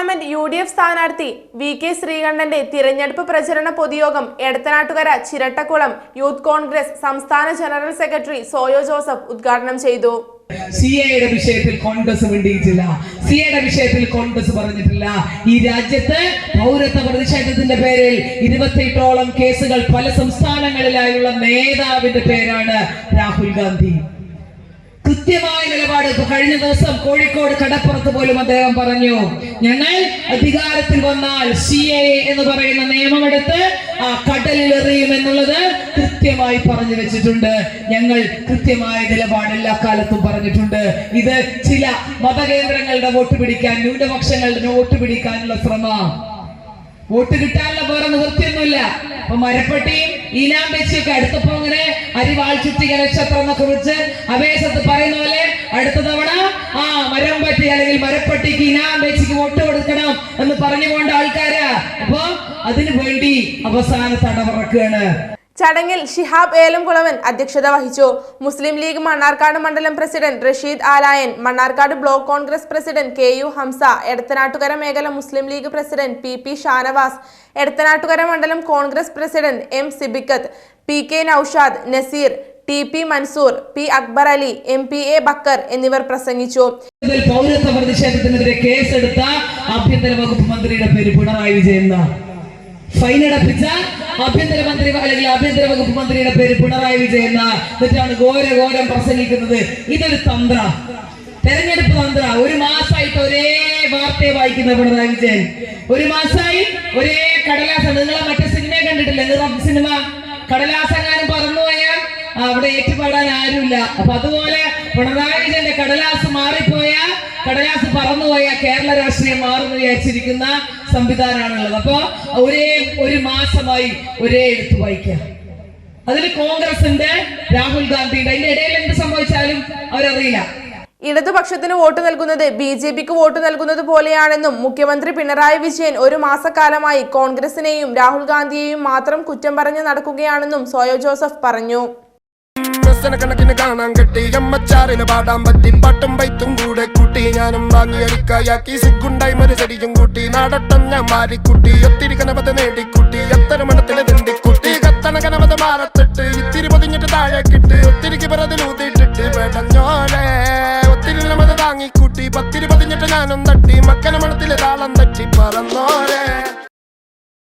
F സ്ഥാനാർത്ഥി V K ശ്രീകണ്ഠന്റെ തിരഞ്ഞെടുപ്പ് പ്രചരണ പൊതുയോഗം എടത്തനാട്ടുകര ചിരട്ടക്കുളം യൂത്ത് കോൺഗ്രസ് സംസ്ഥാന ജനറൽ സെക്രട്ടറി സോയോ ജോസഫ് ഉദ്ഘാടനം ചെയ്തു. സി എയുടെ വിഷയത്തിൽ കോൺഗ്രസ് മിണ്ടിയിട്ടില്ല. സി എയുടെ വിഷയത്തിൽ കോൺഗ്രസ് പറഞ്ഞിട്ടില്ല. ഈ രാജ്യത്ത് പൗരത്വ പ്രതിഷേധത്തിന്റെ പേരിൽ ഇരുപത്തിയെട്ടോളം കേസുകൾ പല സംസ്ഥാനങ്ങളിലായുള്ള നേതാവിന്റെ പേരാണ് രാഹുൽ ഗാന്ധി. കൃത്യമായ നിലപാട്. കഴിഞ്ഞ ദിവസം കോഴിക്കോട് കടപ്പുറത്ത് പോലും അദ്ദേഹം പറഞ്ഞു ഞങ്ങൾ അധികാരത്തിൽ വന്നാൽ സി എ എന്ന് പറയുന്ന നിയമമെടുത്ത് ആ കടലിൽ എറിയും എന്നുള്ളത് കൃത്യമായി പറഞ്ഞു വെച്ചിട്ടുണ്ട്. ഞങ്ങൾ കൃത്യമായ നിലപാട് എല്ലാ കാലത്തും പറഞ്ഞിട്ടുണ്ട്. ഇത് ചില മതകേന്ദ്രങ്ങളുടെ വോട്ട് പിടിക്കാൻ ന്യൂനപക്ഷങ്ങളുടെ വോട്ട് പിടിക്കാനുള്ള ശ്രമം. വോട്ട് കിട്ടാനുള്ള വേറെ നിവൃത്തിയൊന്നുമില്ല. അപ്പൊ മരപ്പട്ടിയും ഈനാം വെച്ചൊക്കെ അടുത്തപ്പോ ഇങ്ങനെ അരിവാൾ ചുറ്റിക നക്ഷത്രം എന്നൊക്കെ വിളിച്ച് അവേശത്ത് പറയുന്ന പോലെ അടുത്ത തവണ ആ മരം പറ്റി അല്ലെങ്കിൽ മരപ്പട്ടിക്ക് ഇനാം വെച്ചിക്ക് വോട്ട് കൊടുക്കണം എന്ന് പറഞ്ഞു പോണ്ട ആൾക്കാരാ. അപ്പൊ അതിനു വേണ്ടി അവസാന തടവറക്കുകയാണ് ചടങ്ങിൽ ഷിഹാബ് ഏലംകുളവൻ അധ്യക്ഷത വഹിച്ചു. മുസ്ലിം ലീഗ് മണ്ണാർക്കാട് മണ്ഡലം president Rasheed Alayan Mannarkkad block Congress president K U Hamsa Edathanattukara മേഖല Muslim League president P P Shanavas Edathanattukara മണ്ഡലം Congress president M Sibikkath P K Noushad Nazeer T P Mansoor P Akbar Ali M P A Bakker എന്നിവർ പ്രസംഗിച്ചു. പൗരത്വ പ്രതിഷേധത്തിനെതിരെ കേസെടുത്ത ആഭ്യന്തര വകുപ്പ് മന്ത്രിയുടെ പേര് പിണറായി വിജയൻ എന്നാ. ആഭ്യന്തരമന്ത്രി അല്ലെങ്കിൽ ആഭ്യന്തര വകുപ്പ് മന്ത്രിയുടെ പേര് പിണറായി വിജയൻ എന്നാ. എന്നിട്ടാണ് ഘോര ഘോരം പ്രസംഗിക്കുന്നത്. ഇതൊരു തന്ത്ര. തെരഞ്ഞെടുപ്പ് തന്ത്ര. ഒരു മാസമായിട്ട് ഒരേ വാർത്തയെ വായിക്കുന്ന പിണറായി വിജയൻ. ഒരു മാസമായി ഒരേ കടലാസ. നിങ്ങളെ മറ്റേ സിനിമയെ കണ്ടിട്ടില്ല? നിറം സിനിമ. കടലാസങ്ങാനും പറന്നുപോയാൽ ആ, അവിടെ ഏറ്റുപാടാൻ ആരുമില്ല. അപ്പൊ അതുപോലെ പിണറായി വിജയന്റെ കടലാസ് മാറിപ്പോയ കടലാസ് പറന്നുപോയ കേരള രാഷ്ട്രീയം മാറുന്നു വിചാരിച്ചിരിക്കുന്ന സംവിധാനമാണുള്ളത്. അപ്പൊ ഒരേ ഒരു മാസമായി ഒരേ എടുത്ത് വായിക്കുക. അതിൽ കോൺഗ്രസിന്റെ രാഹുൽ ഗാന്ധിയുടെ അതിന്റെ ഇടയിൽ എന്ത് സംഭവിച്ചാലും അവരറിയില്ല. ഇടതുപക്ഷത്തിന് വോട്ട് നൽകുന്നത് ബി ജെ പിക്ക് വോട്ട് നൽകുന്നത് പോലെയാണെന്നും മുഖ്യമന്ത്രി പിണറായി വിജയൻ ഒരു മാസക്കാലമായി കോൺഗ്രസിനെയും രാഹുൽ ഗാന്ധിയെയും മാത്രം കുറ്റം പറഞ്ഞു നടക്കുകയാണെന്നും സോയോ ജോസഫ് പറഞ്ഞു. ഡസനക്കണക്കിന് കാണാൻ കെട്ടി. അമ്മച്ചാറിന് പാടാൻ പറ്റി. പാട്ടും പൈത്തും കൂടെ കൂട്ടി. ഞാനും വാങ്ങിയൊരുക്കായാക്കി സുഗുണ്ടായി മരുചടിയും കൂട്ടി. നാടട്ടം ഞാൻ മാറിക്കൂട്ടി ഒത്തിരി കനപത് നേടിക്കൂട്ടി. എത്ര മണത്തിന് തെണ്ടിക്കുട്ടി. കത്തണ കനപത് മാറത്തിട്ട്. ഇത്തിരി പൊതിഞ്ഞിട്ട് താഴെ കിട്ട് ഒത്തിരിക്ക് പിറതിലൂത്തിട്ടിട്ട് ഒത്തിരി കനപത താങ്ങിക്കൂട്ടി. പത്തിരി പൊതിഞ്ഞിട്ട് ഞാനും തട്ടി. മക്കന മണത്തിലെ താളം തട്ടി പറന്നോലെ